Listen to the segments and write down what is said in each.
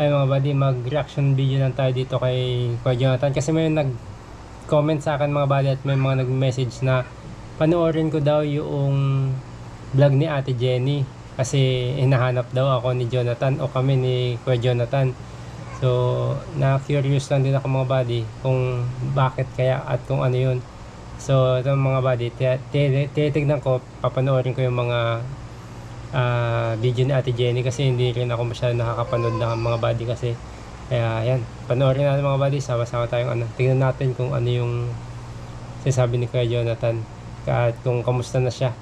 Ay mga buddy, mag-reaction video lang tayo dito kay Kuya Jonathan kasi may nag-comment sa akin mga buddy at may mga nag-message na panoorin ko daw yung vlog ni Ate Jenny kasi hinahanap daw ako ni Jonathan o kami ni Kuya Jonathan. So, na-curious lang din ako mga buddy kung bakit kaya at kung ano yun. So, ito mga buddy, ti- ti- titignan ko, papanoorin ko yung mga ah, video ni Ate Jenny kasi hindi rin ako masyado nakakapanood ng mga buddy kasi. Kaya yan, panoorin natin mga buddy, sama-sama tayong ano, tingnan natin kung ano yung sinasabi ni Kuya Jonathan at kung kamusta na siya.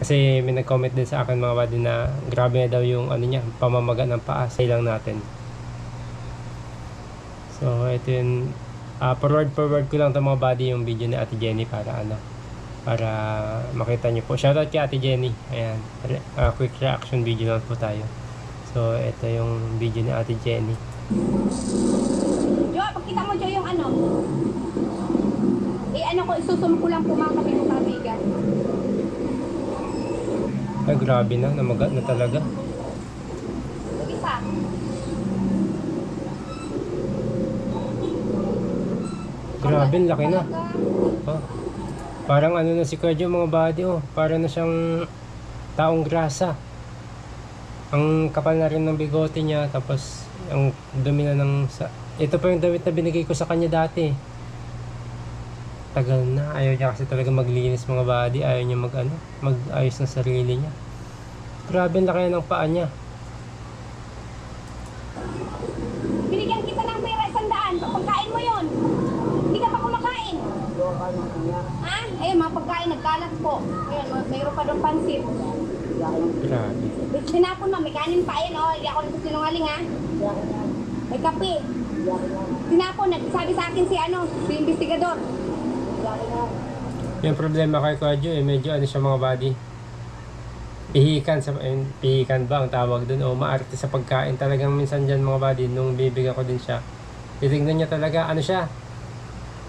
Kasi may nag-comment din sa akin mga buddy na grabe na daw yung ano niya, pamamaga ng paa. Sa ilang natin. So ito yun. Ah, forward forward ko lang to mga buddy yung video ni Ate Jenny para ano para makita niyo po. Shoutout kay Ate Jenny. Ayan. Ah, quick reaction video lang po tayo. So, ito yung video ni Ate Jenny. Jo, pagkita mo Jo yung ano. Eh ano ko, isusum ko lang po mga kami ng kaibigan. Ay, grabe na. Namaga na talaga. Isa. Grabe, laki na. Oh. Parang ano na si Jo, mga body, oh. Para na siyang taong grasa. Ang kapal na rin ng bigote niya, tapos ang dumi na ng... Sa... Ito pa yung damit na binigay ko sa kanya dati. Tagal na. Ayaw niya kasi talaga maglinis mga body. Ayaw niya mag, ano, mag-ayos ng sarili niya. Grabe, ang laki ng paa niya. Binigyan kita ng pera isang daan. Pagkain mo yon. Hindi ka pa kumakain. Ha? Ayun, mga pagkain, nagkalat po. Ayun, may- mayroon pa doon pansit. Grabe. Sinapon mo, may kanin pa. Ayun, oh, hindi ako nagsisinungaling ha. May kape. Sinapon, nagsabi sa akin si ano, si investigador. Yung problema kay Jo, eh, medyo ano siya mga body. Pihikan sa eh, pihikan ba ang tawag doon o maarte sa pagkain talagang minsan diyan mga body nung bibigyan ko din siya. Titignan niya talaga ano siya.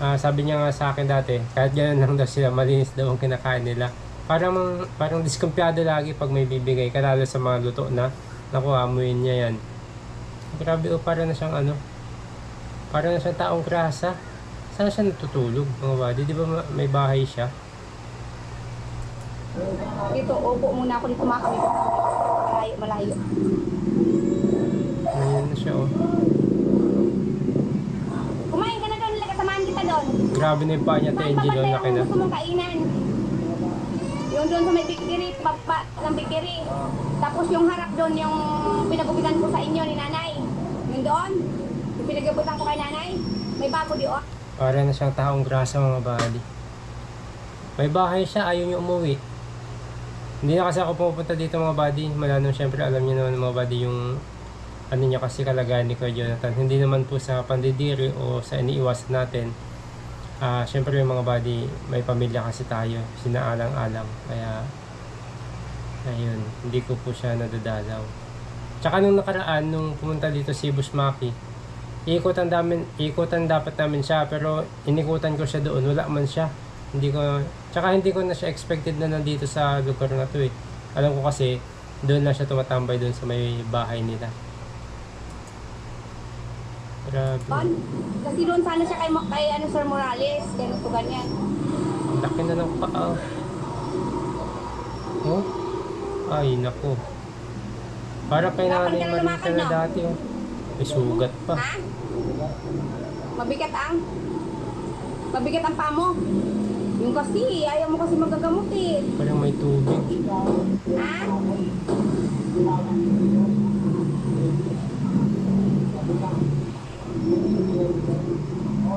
Ah, sabi niya nga sa akin dati, kahit ganun lang daw sila, malinis daw ang kinakain nila. Parang parang diskumpiyado lagi pag may bibigay, kalalo sa mga luto na. Naku, amuin niya yan. Grabe o, para na siyang ano, para na siyang taong grasa. Saan siya natutulog, mga body? Di ba ma- may bahay siya? Dito, upo muna ako dito mga kami. Malayo, malayo. Ngayon na siya, oh. Kumain ka na doon, kasamahan kita doon. Grabe na yung paa niya, Tenji, oh, laki na. gusto mong kainan? Yung doon sa may bikiri, papa ng bikiri. Tapos yung harap doon, yung pinagupitan ko sa inyo ni nanay. Yung doon, yung pinagupitan ko kay nanay. May bago di oh. Para na siyang taong grasa, mga body. May bahay siya, ayaw niya umuwi. Hindi na kasi ako pupunta dito, mga body. Mala nung syempre, alam niyo naman, mga body, yung ano niya kasi kalagayan ni Kuya Jonathan. Hindi naman po sa pandidiri o sa iniiwasan natin. Ah, syempre yung mga body, may pamilya kasi tayo, sinaalang-alang. Kaya, ayun, hindi ko po siya nadadalaw. Tsaka nung nakaraan, nung pumunta dito si Busmaki, ikutan namin, ikutan dapat namin siya, pero inikutan ko siya doon, wala man siya. Hindi ko, tsaka hindi ko na siya expected na nandito sa lugar na to eh. Alam ko kasi, doon lang siya tumatambay doon sa may bahay nila. Grabe. Doon. Kasi doon sana siya kay, kay ano, Sir Morales. Gusto ganyan. Ang Laki na ng paa. Oh? Ay, nako. Para kay nanay Marita na dati oh. May sugat pa. Ha? Mabigat ang? Mabigat ang paa mo? Yung kasi, ayaw mo kasi magagamot eh. Parang may tubig. Ha?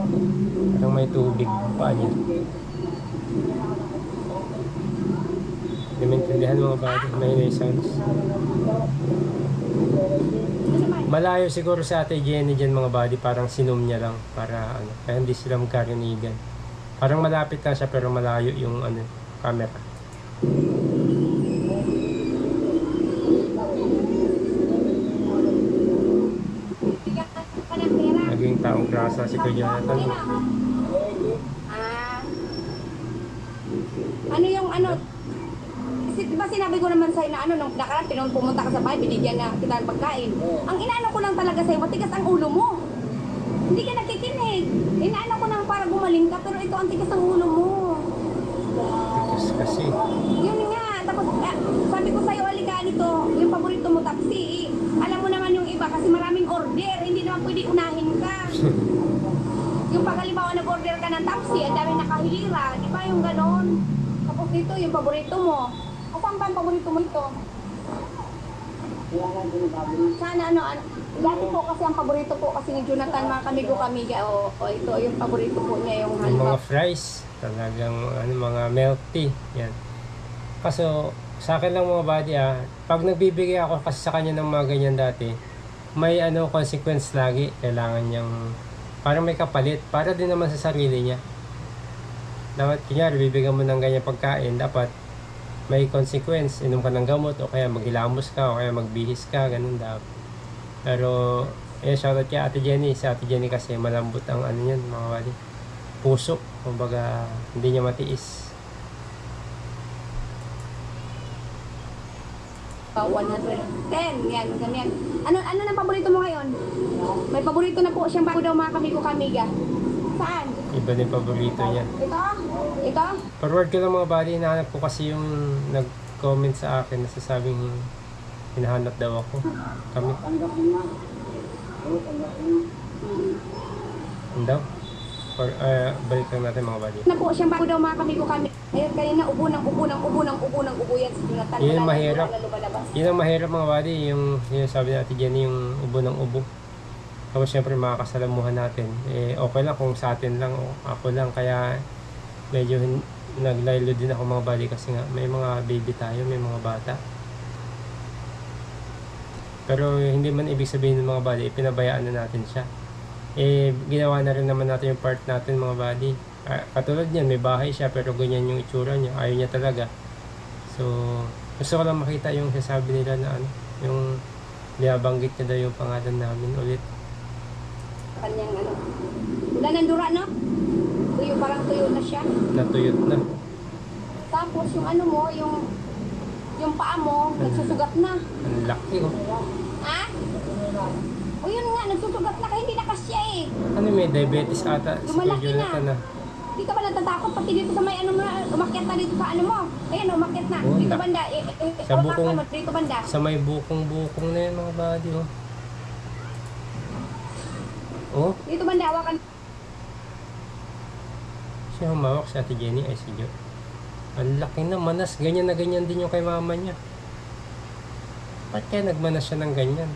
Parang may tubig pa niya. Hindi maintindihan mga bata. May naman? Malayo siguro sa ate Jenny dyan mga body. Parang sinom niya lang. Para ano. Kaya hindi sila magkarinigan. Parang malapit na siya pero malayo yung ano, camera. Bigyan ka pa ng pera. Naging si Kuya Jonathan. Ah. Ano yung ano? si- di ba sinabi ko naman sa'yo na ano, nung nakaraan, pinun pumunta ka sa bahay, binigyan na kita ng pagkain. Ang inaano ko lang talaga sa'yo, matigas ang ulo mo. Hindi ka nakikinig. Inaano ko lang para gumaling ka, pero ito ang tigas ang ulo mo. Tigas kasi. Yun nga, tapos eh, sabi ko sa'yo, alika nito, yung paborito mo taxi. Alam mo naman yung iba kasi maraming order, hindi naman pwede unahin ka. yung pag halimbawa nag-order ka ng taxi, ang dami nakahilira, di ba yung ganon? Tapos dito, yung paborito mo. Asan ba ang paborito mo ito? Sana ano, ano, dati po kasi ang paborito po kasi ni Jonathan, mga kamigo kamiga, o, o ito, yung paborito po niya, yung Yung mga halimbawa. fries, talagang ano, mga melty. Yan. Kaso, sa akin lang mga buddy ah, pag nagbibigay ako kasi sa kanya ng mga ganyan dati, may ano, consequence lagi. Kailangan niyang, parang may kapalit. Para din naman sa sarili niya. Dapat, kunyari, bibigyan mo ng ganyan pagkain, dapat may consequence. Inom ka ng gamot, o kaya maghilamos ka, o kaya magbihis ka, ganun dapat. Pero, eh, shoutout kay Ate Jenny. Si Ate Jenny kasi malambot ang ano yan, mga buddy puso. Kumbaga, hindi niya matiis. Uh, 110, yan, ganyan. Ano, ano na paborito mo ngayon? May paborito na po siyang bago daw mga kamigo kamiga. Saan? Iba din paborito niya. Ito? Ito? Forward ko lang mga buddy, hinahanap ko kasi yung nag-comment sa akin na sasabing hinahanap daw ako. Kami. Ano daw? Or, uh, balik lang natin mga buddy. Na po siyang bago daw mga kamigo kamiga. Ayun, kanina ubo ng ubo ng ubo ng ubo ng ubo yan si Jonathan. Yun ang mahirap. Yun ang mahirap mga buddy, yung, yung sabi Ate Jenny, yung ubo ng ubo. Tapos syempre makakasalamuhan natin. Eh, okay lang kung sa atin lang o ako lang. Kaya medyo naglaylo din ako mga buddy kasi nga may mga baby tayo, may mga bata. Pero hindi man ibig sabihin ng mga buddy, pinabayaan na natin siya. Eh, ginawa na rin naman natin yung part natin mga buddy. Ah, katulad niyan, may bahay siya pero ganyan yung itsura niya. Ayaw niya talaga. So, gusto ko lang makita yung sasabi nila na ano, yung niyabanggit niya daw yung pangalan namin ulit. Kanyang ano. Wala nang dura, no? Tuyo, parang tuyo na siya. Natuyot na. Tapos yung ano mo, yung yung paa mo, nagsusugat na. Ang laki oh. Ha? O yun nga, nagsusugat na kaya hindi na kasya eh. Ano may diabetes ata Lumalaki na. Na. Di ka ba natatakot pati dito sa may ano mo na, umakyat na dito sa ano mo? Ayan, umakyat na. Oo, dito banda. Eh, eh, eh, Sa hawakan bukong- mo, dito banda. Sa may bukong-bukong na yan mga buddy oh. Oh, Dito banda, hawakan. siya humawak si Ate Jenny ay si Jo. Ang laki na manas, ganyan na ganyan din yung kay mama niya. Ba't kaya nagmanas siya ng ganyan?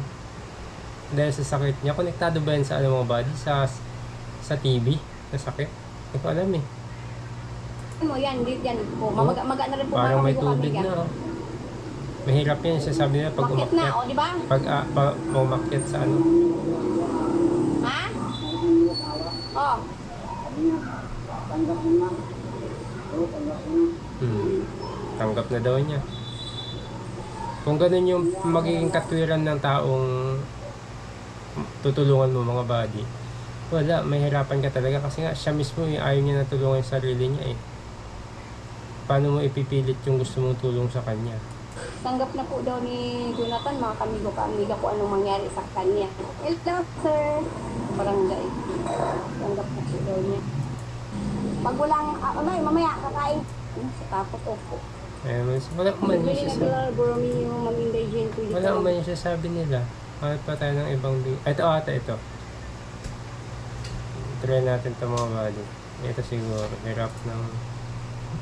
Dahil sa sakit niya, konektado ba yan sa ano mga body? Sa, sa TV? Na sakit? Hindi ko alam eh. mo yan, dito yan. O, mamaga, maga na rin po Parang may tubig na oh. Mahirap yan, sasabi nila pag Umakyat na, o, di ba? Pag ah, pa, umakyat sa ano. Ha? Oh, Hmm. Tanggap na daw niya. Kung ganun yung magiging katwiran ng taong tutulungan mo mga body, wala, mahirapan ka talaga kasi nga siya mismo yung ayaw niya na tulungan yung sarili niya eh. Paano mo ipipilit yung gusto mong tulong sa kanya? tanggap na po daw ni Jonathan, mga kamigo kamiga po anong mangyari sa kanya. Hello, sir. Barangay. Tanggap na po daw niya. Pag walang, ah, ano, mamaya, kakain. Ano, sa tapos, opo. Eh, wala man yung Nagbili na. Dollar Borromeo, Maminday Wala ka- man yung sasabi nila. Hanap pa tayo ng ibang bi- Ito ata, ito. Try natin ito mga body. Ito siguro, hirap ng...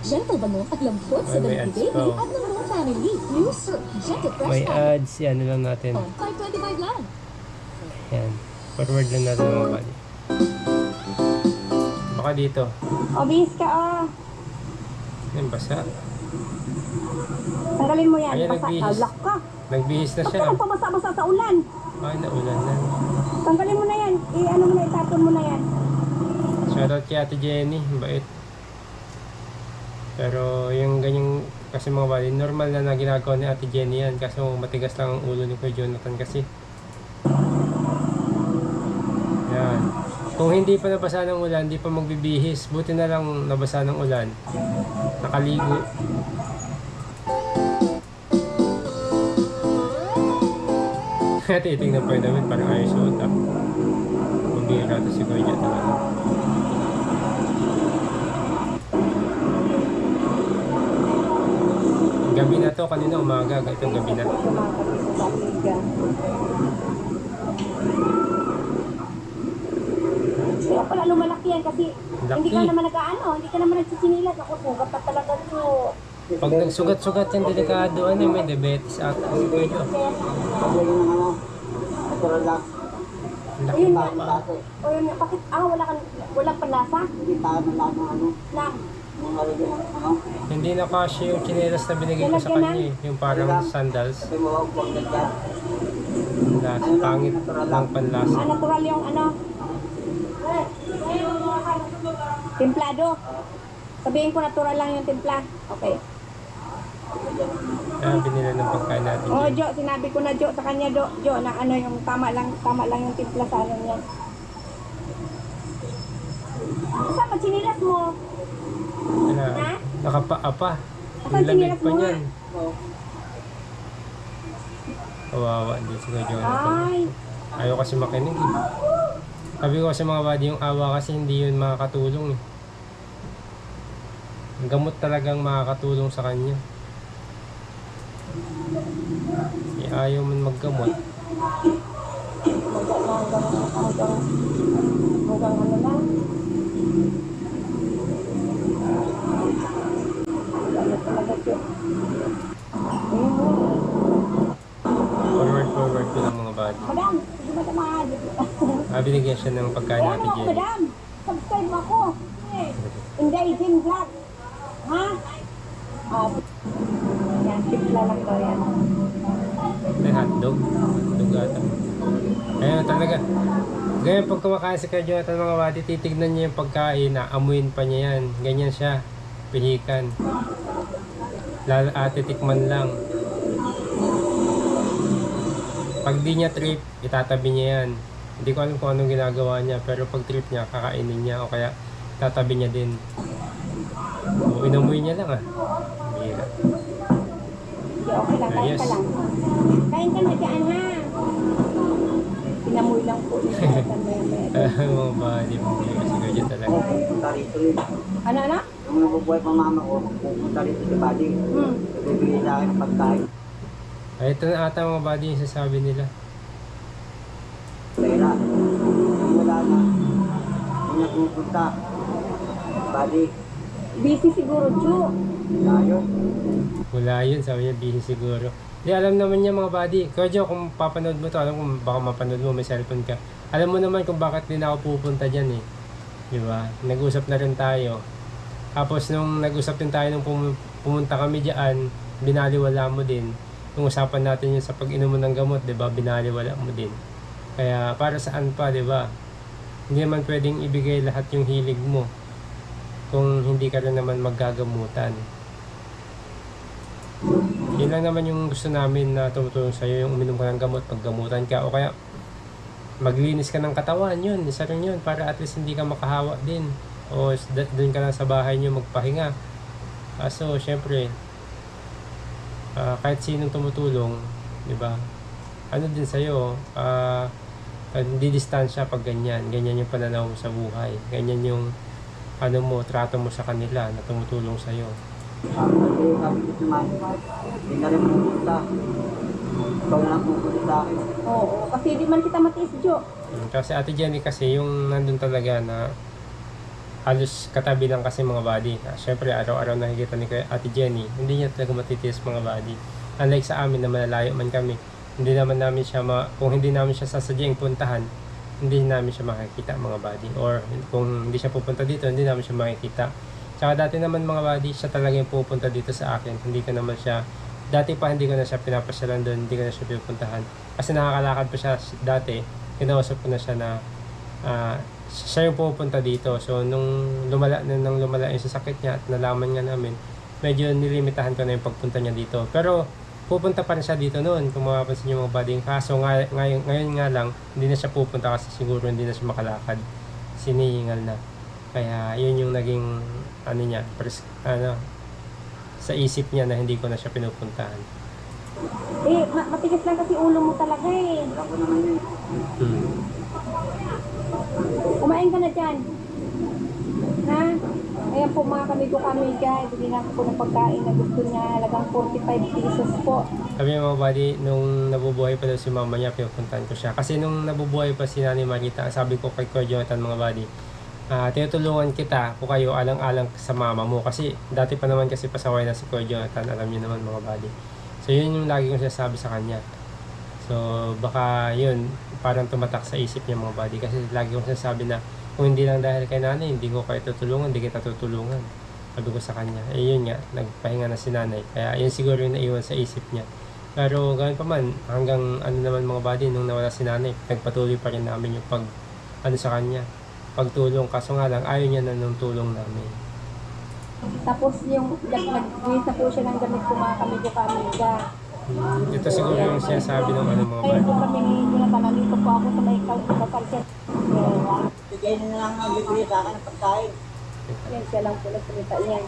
Gentle bango at lambot sa baby oh. at ng buong family. New Sir Gentle Fresh May ads, ano lang natin. Oh, 525 lang. Yan. Forward lang natin mga body. Baka dito. O, bis ka, oh. Yan, basa. Tanggalin mo yan. Ayan, Basa, nagbihis. talak ka. Nagbihis na siya. ka magpabasa-basa sa ulan? Ay, naulan na. Tanggalin mo na yan. I-ano mo na, itapon mo na yan. Shoutout kay Ate Jenny. Bait. Pero yung ganyang kasi mga bali, normal na na ginagawa ni Ate Jenny yan. Kaso matigas lang ang ulo ni Kuya Jonathan kasi. Yan. Kung hindi pa nabasa ng ulan, hindi pa magbibihis. Buti na lang nabasa ng ulan. Nakaligo. Titingnan pa rin namin parang ayos suot ah. Mabira to si Kuya talaga. Gabi na to, kanina umaga, itong gabi na. Kaya pala lumalaki yan kasi Laki. hindi ka naman nag-ano, hindi ka naman nagsisinilas. Ako, sugat pa talaga ito. Pag nagsugat-sugat yan, delikado, ano, may diabetes ano, lang. Laki Ayun pa nga. pa. O yun nga, bakit, ah, wala kang, walang panlasa? Hindi tayo man lahat ng ano, Na, mga rin ng ano. Hindi na kasi yung chinelas na binigay ko sa kanya eh. Yung parang sandals. Lasa, pangit ng panlasa. ah, natural yung ano. Templado. Sabihin ko natural lang yung timpla. Okay. Kaya binila ng pagkain natin Oh. Jo, sinabi ko na Jo sa kanya, Jo, Jo, na ano yung tama lang, tama lang yung timpla sa ano niya. Saan pa sinilas mo? Wala. Ha? Nakapaapa. Ang lamig pa mo niyan. Kawawa din si Kuya Jonathan. Ay, Ayaw kasi makinig eh. Sabi ko sa mga buddy, yung awa kasi hindi yun makakatulong eh. Gamot talagang makakatulong sa kanya. Eh, ayaw man maggamot. hanggang, hanggang, hanggang, ano. Forward, forward ko lang mga buddy. Madam, hindi mo tamad. Ah, binigyan siya ng pagkain natin Jenny. madam. Subscribe ako. Inday Jim Vlog. Ha? Ah, yan, tipla lang daw yan. Hotdog. Hotdog ata. Ayun talaga. Ganyan pag kumakain si Kuya Jonathan mga buddy, titignan niya yung pagkain, naamuin pa niya yan. Ganyan siya. Pihikan. Lalo ate tikman lang. Pag di niya trip, itatabi niya yan. Hindi ko alam kung anong ginagawa niya, pero pag trip niya, kakainin niya o kaya tatabi niya din. O, inamoy niya lang ah. Bihira. Sige, okay lang. Kain ka lang. Kain ka na dyan, ha? Pinamoy lang po. Inatan mo yan, Mary. mga buddy, bihira si Kuya talaga. Pupunta rito rin. Ano, ano? Yung nabubuhay pang mama ko, pupunta rito si Buddy. Hmm. Bibigyan sa akin ng pagkain. Ay, ito na ata mga buddy yung sasabi nila. Pera. Wala na. Yung nagpupunta. Buddy, Busy siguro, Chu. Layo. Wala yun, sabi niya, busy siguro. Di alam naman niya mga buddy. Kuya kung papanood mo to, alam kung baka mapanood mo, may cellphone ka. Alam mo naman kung bakit din ako pupunta dyan eh. Di ba? Nag-usap na rin tayo. Tapos nung nag-usap din tayo nung pum- pumunta kami dyan, binaliwala mo din. Yung usapan natin yun sa pag-inom mo ng gamot, di ba? Binaliwala mo din. Kaya para saan pa, di ba? Hindi naman pwedeng ibigay lahat yung hilig mo kung hindi ka rin naman maggagamutan. Yun lang naman yung gusto namin na tumutulong sa'yo, yung uminom ka ng gamot, paggamutan ka, o kaya maglinis ka ng katawan, yun, isa rin yun, para at least hindi ka makahawa din. O doon ka lang sa bahay nyo magpahinga. Kaso, syempre, ah, kahit sinong tumutulong, di ba? Ano din sa'yo, ah, hindi distansya pag ganyan. Ganyan yung pananaw mo sa buhay. Ganyan yung ano mo, trato mo sa kanila na tumutulong sa'yo. Sabi sabi ko Mami, hindi na rin pupunta. Kasi di man kita matiis, Jo. Mm, Kasi Ate Jenny kasi yung nandun talaga na halos katabi lang kasi mga body. Ah, Siyempre araw-araw nakikita ni Ate Jenny, hindi niya talaga matitiis mga body. Unlike sa amin na malalayo man kami, hindi naman namin siya, ma- kung hindi namin siya sasadyang puntahan, hindi namin siya makikita mga body. Or kung hindi siya pupunta dito, hindi namin siya makikita. Tsaka dati naman mga body, siya talaga yung pupunta dito sa akin. Hindi ko naman siya, dati pa hindi ko na siya pinapasyalan doon, hindi ko na siya pinupuntahan. Kasi nakakalakad pa siya dati, kinausap ko na siya na ah, siya yung pupunta dito. So, nung lumala na nang lumala yung sasakit niya at nalaman nga namin, medyo nilimitahan ko na yung pagpunta niya dito. Pero, pupunta pa rin siya dito noon, kung mapapansin yung mga bading. Kaso, nga, ngayon, ngayon nga lang, hindi na siya pupunta kasi siguro hindi na siya makalakad. Sinihingal na. Kaya, yun yung naging, ano niya, pres, ano, sa isip niya na hindi ko na siya pinupuntahan. Eh, ma- matigas lang kasi ulo mo talaga eh. Ko. Hmm. Kumain ka na dyan. Ha? Ayan po mga kamigo kami guys. Bili na po ng pagkain na gusto niya. Halagang 45 pesos po. Sabi niya mga buddy, nung nabubuhay pa daw si mama niya, pinupuntahan ko siya. Kasi nung nabubuhay pa si Nanay Marita, sabi ko kay Kuya Jonathan mga buddy, ah tinutulungan kita kung kayo alang-alang sa mama mo. Kasi dati pa naman kasi pasaway na si Kuya Jonathan, alam niyo naman mga buddy. So yun yung lagi kong sinasabi sa kanya. So baka yun, parang tumatak sa isip niya mga buddy. Kasi lagi kong sinasabi na kung hindi lang dahil kay nanay, hindi ko kayo tutulungan, hindi kita tutulungan. Sabi ko sa kanya. Eh yun nga, nagpahinga na si nanay. Kaya yun siguro yung naiwan sa isip niya. Pero ganoon pa man, hanggang ano naman mga buddy, nung nawala si nanay, nagpatuloy pa rin namin yung pag, ano sa kanya, pagtulong. Kaso nga lang, ayaw niya na nung tulong namin. Tapos yung nag-wish na po siya ng gamit ko mga kamigo kami guys. Ito siguro yung sinasabi ng ano mga Ayun buddy. po kami ni Jonathan. Nandito po ako sa may Kalsyan. Bigay na lang ang bibigay sa akin ng pagkain. Yan siya lang po nagsalita niyan.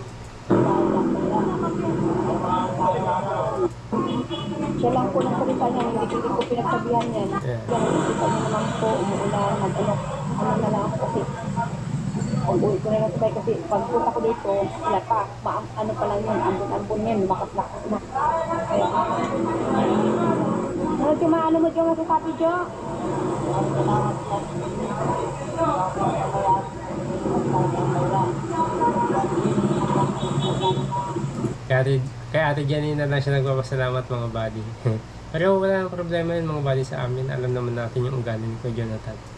Siya lang po nagsalita niyan. Hindi, ko pinagsabihan yan. Yeah. Yan, nakikita niyo naman po, umuulan, nag ano na lang ako kasi pag uwi ko na lang sabay kasi pagpunta ko dito, wala pa, ma ano pa lang yun, ambon-ambon yan, lumakas-lakas na. Kaya, ano yung maano mo yung masasabi, Jo? Kaya ate, kay ate Jenny na lang siya nagpapasalamat mga buddy. Pero wala nang problema yun mga buddy sa amin. Alam naman natin yung ugali ni Jonathan.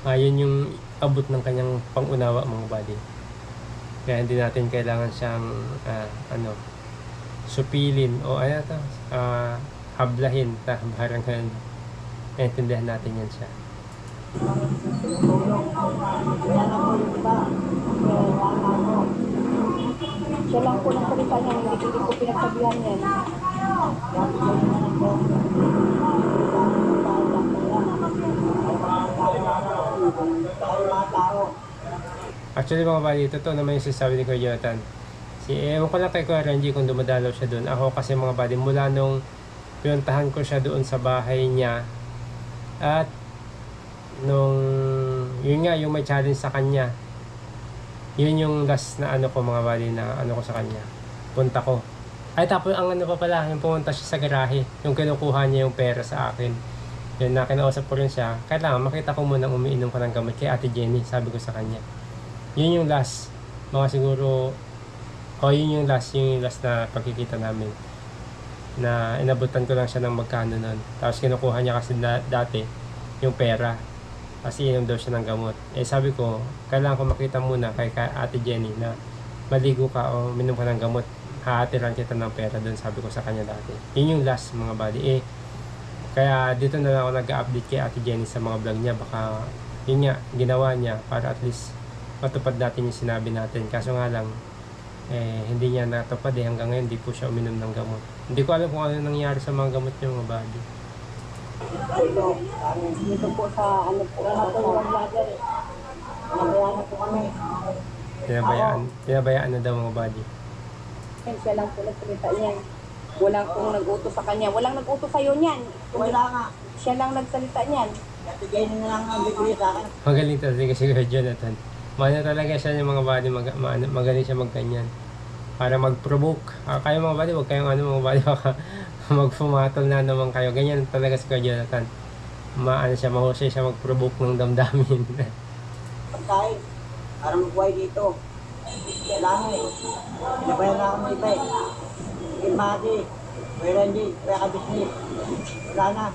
Ayun yung abot ng kanyang pangunawa mga buddy. Kaya hindi natin kailangan siyang ah, ano supilin o ano to, ah, hablahin ta parang ganun. Naintindihan natin yan siya. Siya lang po nagsalita niyan, hindi, hindi ko pinagsabihan Actually mga buddy, totoo naman yung sinasabi ni Kuya Jonathan. Si, ewan ko lang kay Kuya Renji kung dumadalaw siya doon. Ako kasi mga buddy, mula nung pinuntahan ko siya doon sa bahay niya at nung yun nga yung may challenge sa kanya yun yung last na ano ko mga buddy na ano ko sa kanya punta ko ay tapos ang ano pa pala yung pumunta siya sa garahe yung kinukuha niya yung pera sa akin yun na kinausap ko rin siya kailangan makita ko muna umiinom ka ng gamot kay ate Jenny sabi ko sa kanya yun yung last mga siguro o yun yung last yun yung last na pagkikita namin na inabutan ko lang siya ng magkano nun. Tapos kinukuha niya kasi da- dati yung pera. Kasi inom daw siya ng gamot. Eh sabi ko, kailangan ko makita muna kay ka- ate Jenny na maligo ka o minom ka ng gamot. Haatiran kita ng pera doon, sabi ko sa kanya dati. Yun yung last mga buddy. Eh, kaya dito na lang ako nag-update kay ate Jenny sa mga vlog niya. Baka yun nga, ginawa niya para at least matupad natin yung sinabi natin. Kaso nga lang, eh, hindi niya natupad eh. Hanggang ngayon, hindi po siya uminom ng gamot. Hindi ko alam kung ano nangyari sa mga gamot niya mga buddy. Dito, dito po sa ano po, sa vlogger eh. Nabayaran po kami. Pinabayaan, pinabayaan na daw mga buddy. Yan, siya lang po nagsalita niyan. Walang kung nag-utos sa kanya. Walang nag-utos sa'yo niyan. Wala nga. Siya lang nagsalita niyan. Bigay na lang ang bibigay sa akin. Magaling talaga si Kuya Jonathan. Mana talaga siya yung mga buddy, mag, ma- magaling siya magganyan. Para mag-provoke. Ah, kayo mga buddy, huwag kayong ano mga buddy, baka magpumatol na naman kayo. Ganyan talaga si Kuya Jonathan. Maano siya, mahusay siya mag-provoke ng damdamin. Pagkain. Para mabuhay dito. Kailangan eh. Pinabayan na ako ng iba eh. Kay Mati, Kuya Randy, Kuya Kabisnis. Wala na.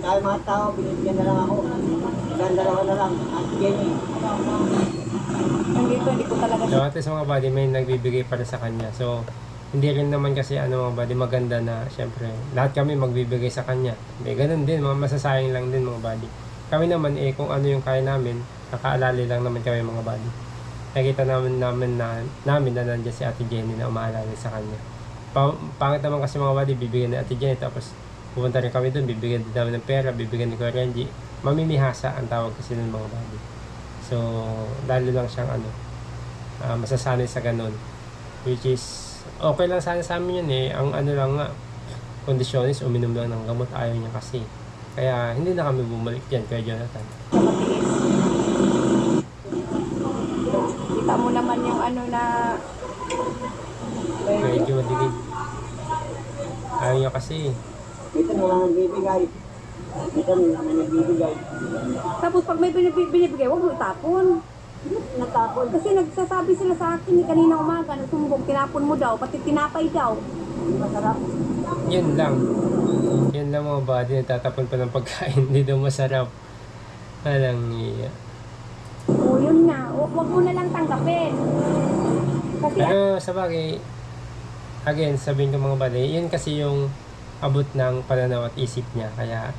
Dahil mga tao, binibigyan na lang ako. Hanggang dalawa na lang. At Jenny. Nandito, hindi ko talaga so at least mga buddy, may nagbibigay para sa kanya. So, hindi rin naman kasi ano mga buddy, maganda na syempre, lahat kami magbibigay sa kanya. Hindi, ganun din, mga masasayang lang din mga buddy. Kami naman eh, kung ano yung kaya namin, nakaalali lang naman kami mga buddy. Nakita namin namin na, namin na nandiyan si Ate Jenny na umaalala sa kanya. Pa, pangit naman kasi mga buddy, bibigyan ni Ate Jenny, tapos pupunta rin kami doon, bibigyan din namin ng pera, bibigyan ni Kuya Renji. Mamimihasa ang tawag kasi ng mga buddy. So, lalo lang siyang ano, ah, masasanay sa ganun. Which is, okay lang sana sa amin yun eh. Ang ano lang nga, kondisyonis, uminom lang ng gamot, ayaw niya kasi. Kaya hindi na kami bumalik dyan kay Jonathan. sa matiis. Kita mo naman yung ano na Medyo madilig. Ayaw niya kasi. Minsan wala nang bibigay. Minsan may nagbibigay. Tapos pag may binib- binibigay, huwag mo itapon. Natapon. Kasi nagsasabi sila sa akin ni kanina umaga, nagsumbong, tinapon mo daw, pati tinapay daw. Masarap. Yun lang. Yun lang mga body, nagtatapon pa ng pagkain, hindi daw masarap. Alang iya. O yun na, Hu- huwag mo na lang tanggapin. Kasi Pero sa bagay, again, sabihin ko mga body, yun kasi yung abot ng pananaw at isip niya. Kaya,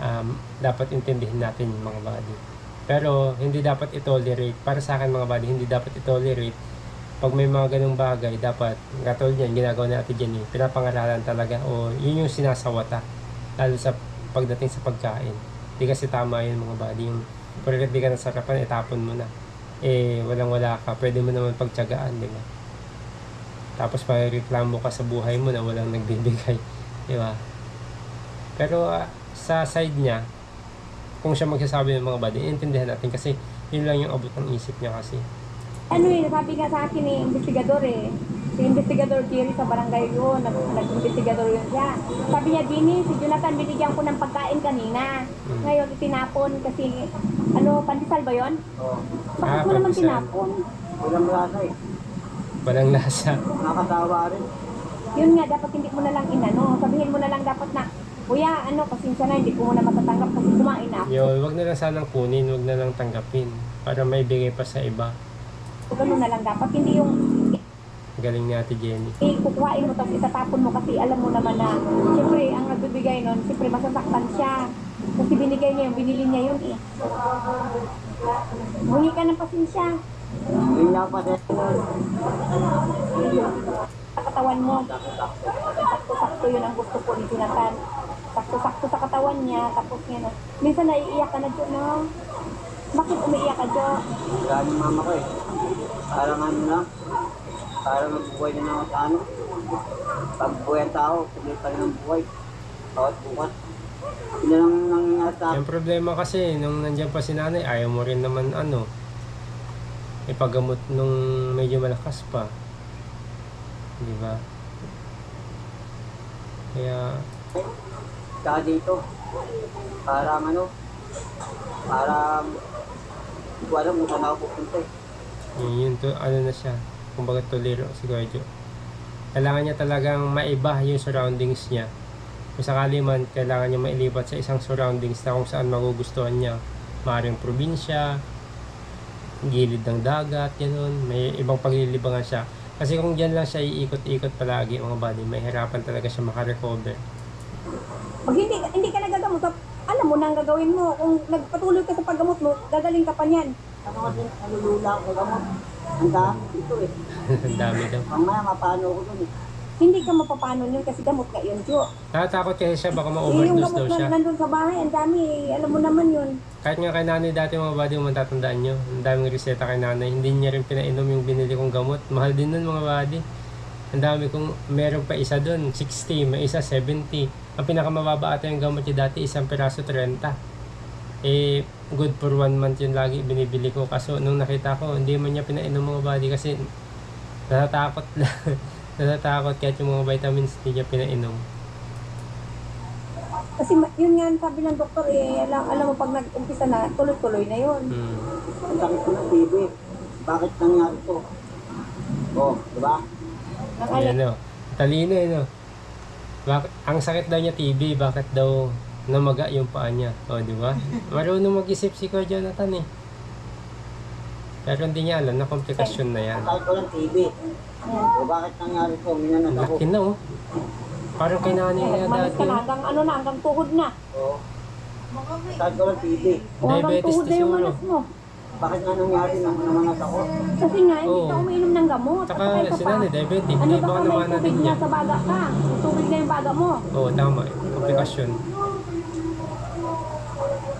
um, dapat intindihin natin yung mga body. Pero, hindi dapat itolerate. Para sa akin mga body, hindi dapat itolerate. Pag may mga ganung bagay, dapat, katulad yan, ginagawa ni Ate Jenny, pinapangaralan talaga o yun yung sinasawata. Lalo sa pagdating sa pagkain. Di kasi tama yun mga body. Yung, pagkat di ka nasarapan, itapon mo na. Eh, walang wala ka. Pwede mo naman pagtyagaan, di ba? Tapos reklamo ka sa buhay mo na walang nagbibigay. Di ba? Pero ah, sa side niya, kung siya magsasabi ng mga body, intindihan natin kasi yun lang yung abot ng isip niya kasi. ano eh, sabi nga sa akin eh, investigador eh. Si investigador Jerry sa barangay yun, nag, nag-investigador yun siya. Sabi niya, Dini, si Jonathan binigyan ko ng pagkain kanina. Hmm. Ngayon, itinapon kasi, ano, pandesal ba yun? Oo. Bakit Ah, mo naman tinapon? Walang lasa eh. Walang lasa. Nakakatawa rin. Yun nga, dapat hindi mo na lang inano. Sabihin mo na lang dapat na, Kuya, ano, pasensya na, hindi ko muna matatanggap kasi kumain na ako. Yun, wag na lang sanang kunin, wag na lang tanggapin. Para may bigay pa sa iba. Ganun na lang dapat. Hindi yung Galing ni Ate Jenny. eh, kukuhain mo tapos itatapon mo kasi alam mo naman na siyempre ang nagbibigay nun, siyempre masasaktan siya. Kasi binigay niya yung binili niya yun eh. Bungi ka ng pasensya Hindi na pa siya. sa katawan mo. Sakto-sakto yun ang gusto ko ni Jonathan. Sakto-sakto sa katawan niya. Tapos oh. Minsan naiiyak ka na dyan, no? Bakit umiiyak ka dyan? Wala yung mama ko eh. Parang ano na. Parang buhay na naman sa ano. Pag buhay ang tao, tuloy pa rin ang buhay. Bawat bukas. Yun na lang nangyayari sa akin. Yung problema kasi, nung nandiyan pa si nanay, ayaw mo rin naman ano, ipagamot nung medyo malakas pa. Di ba? Kaya, Tsaka dito. Parang ano. Parang hindi ko alam kung saan ako pupunta eh. yun, yun to, ano na siya, kumbaga tolero si Guardio. Kailangan niya talagang maiba yung surroundings niya. Kung sakali man, kailangan niya mailipat sa isang surroundings na kung saan magugustuhan niya. Maring probinsya, gilid ng dagat, ganun. May ibang paglilibangan siya. Kasi kung dyan lang siya iikot-ikot palagi mga body, may hirapan talaga siya makarecover. Pag hindi, hindi ka nagagamot, alam mo na ang gagawin mo. Kung nagpatuloy ka sa paggamot mo, gagaling ka pa niyan. Ano kasi nalulula ako gamot. Ang dami dito eh. Ang dami daw. Mamaya mapano ko dun eh. Hindi ka mapapano yun kasi gamot ka yun, Jo. Natatakot kasi siya, baka Eh, yung ma-overdose gamot daw na siya. nandun sa bahay, ang dami eh. Alam mo naman yun. Kahit nga kay nanay dati mga body, kung matatandaan nyo, ang daming reseta kay nanay, hindi niya rin pinainom yung binili kong gamot. Mahal din nun mga body. Ang dami kong, meron pa isa dun, 60, may isa 70. Ang pinakamababa ata yung gamot niya dati, isang piraso 30. Eh, good for one month yun lagi binibili ko. Kaso nung nakita ko, hindi man niya pinainom mga body kasi natatakot lang. Natatakot kahit yung mga vitamins hindi niya pinainom. Kasi ma- yun nga, sabi ng doktor eh, alam, alam mo pag nag-umpisa na, tuloy-tuloy na yun. Hmm. Ang sakit ko ng TV. Bakit nangyari to? Oh, di ba? Ayan o. Talino eh, no? Bak ang sakit daw niya TB, bakit daw namaga yung paa niya? O, di ba? Marunong mag-isip si Kuya Jonathan eh. Pero hindi niya alam na komplikasyon na yan. Ang sakit ko ng TV. O bakit nangyari to? Minanas Ang ako. laki na oh. Parang kay nanay niya Malis dati. ka na, hanggang ano na, hanggang tuhod na. Oo. Ang sakit ko ng TV. O hanggang Diabetes tuhod na yung siguro. manas mo. Bakit nga nangyari nang namanas ako? Kasi nga, hindi Oo. ka umiinom ng gamot. Saka At saka si pa, diabetic, Ano hindi ba baka kung may naman na tubig din na niya. sa baga ka? May tubig na yung baga mo. Oo, tama. Komplikasyon.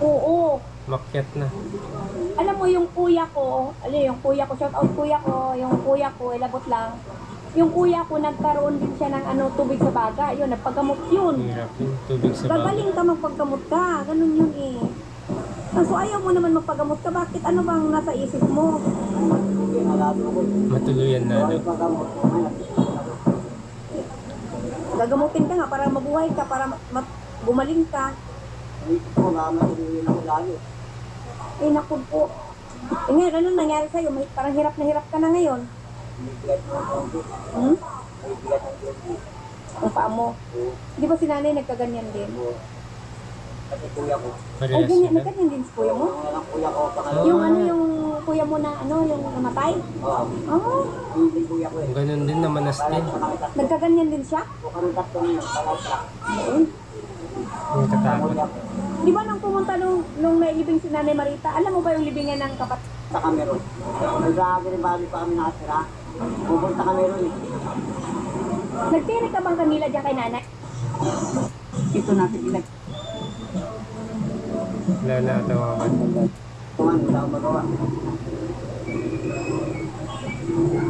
Oo. Makyat na. Alam mo yung kuya ko, ano yung kuya ko, shout out kuya ko, yung kuya ko, ilabot lang. yung kuya ko nagkaroon din siya ng ano, tubig sa baga. Yun, nagpagamot yun. Hirap yun. Tubig sa baga. Gagaling ka magpaggamot ka. Ganun yun eh. Kaso ayaw mo naman magpagamot ka. Bakit ano bang nasa isip mo? Hindi. Matuluyan na. Huwag No? pagamot mo. Ngayon, Gagamutin ka nga para mabuhay ka, para ma- ma- gumaling ka. Naisip ko, baka matuluyan ako lalo. Eh, naku po. Eh ngayon, ano nangyari sa'yo? May, parang hirap na hirap ka na ngayon. Hmm? Ang paa mo. Di ba si nanay nagkaganyan din? Ay, Parehas ganyan, sila. nagkaganyan din si kuya mo? Yung ano, yung kuya mo na, ano, yung namatay? Oo. Oh, Hindi kuya ko. Ganun din din. Sa kami tatlo. nagkaganyan din siya? Yung katakot. Di ba nung pumunta nung, nung nailibing si Nanay Marita, alam mo ba yung libingan ng kapatid? Sa Cameroon. Nag-aagri bali pa kami nakatira. Pupunta kami ron eh. Nagtirik ka bang kanila dyan kay nanay? Ito natin ilag. Wala na bad. Tuman, wala akong magawa.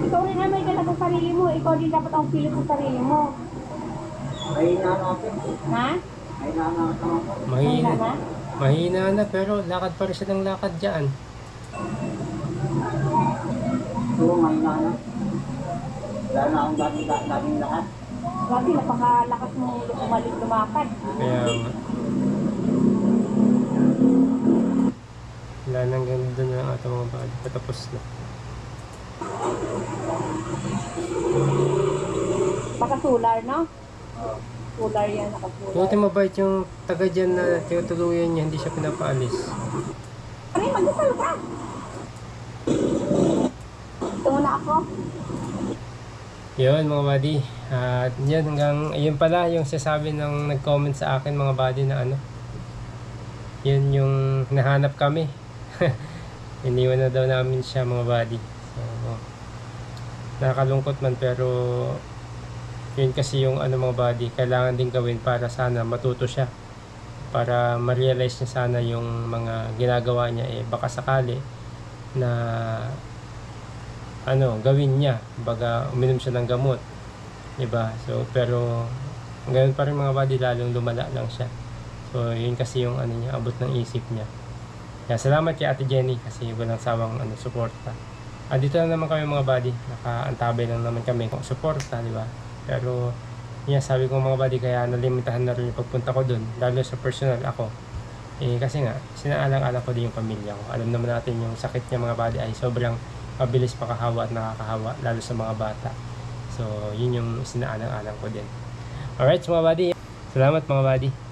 Ikaw rin ang may gala sa sarili mo. Ikaw din dapat ang pilit sa sarili mo. May natin. Ha? May natin ako. Mahina. Mahina na pero lakad pa rin siya ng lakad dyan. Oo, may na. Wala na akong dating, dating lahat. Grabe, napakalakas mo umalik lumakad. Kaya nga. Wala nang ganda na ang ating mga bad. Patapos na. Baka solar, no? Solar yan, nakasular. Buti mabait yung taga dyan na tinutuluyan niya, hindi siya pinapaalis. Ano yun, magdasal ka? Ito muna ako. Yun mga buddy. At yun hanggang, yun pala yung sasabi ng nag-comment sa akin mga buddy na ano. Yun yung nahanap kami. Iniwan na daw namin siya mga buddy. So, nakakalungkot man pero yun kasi yung ano mga buddy, kailangan din gawin para sana matuto siya. Para ma-realize niya sana yung mga ginagawa niya eh baka sakali na ano, gawin niya. Baga, uminom siya ng gamot. 'Di ba So, pero, ngayon pa rin mga buddy, lalong lumala lang siya. So, yun kasi yung ano niya, abot ng isip niya. Kaya salamat kay Ate Jenny kasi walang sawang ano, suporta. Ah, dito na naman kami mga buddy. Nakaantabay lang naman kami kung suporta, di ba? Pero, yan, sabi ko mga buddy, kaya nalimitahan na rin yung pagpunta ko dun. Lalo sa personal ako. Eh, kasi nga, sinaalang-alang ko din yung pamilya ko. Alam naman natin yung sakit niya mga buddy ay sobrang mabilis makahawa at nakakahawa, lalo sa mga bata. So, yun yung sinaalang-alang ko din. Alright, mga buddy. Salamat mga buddy.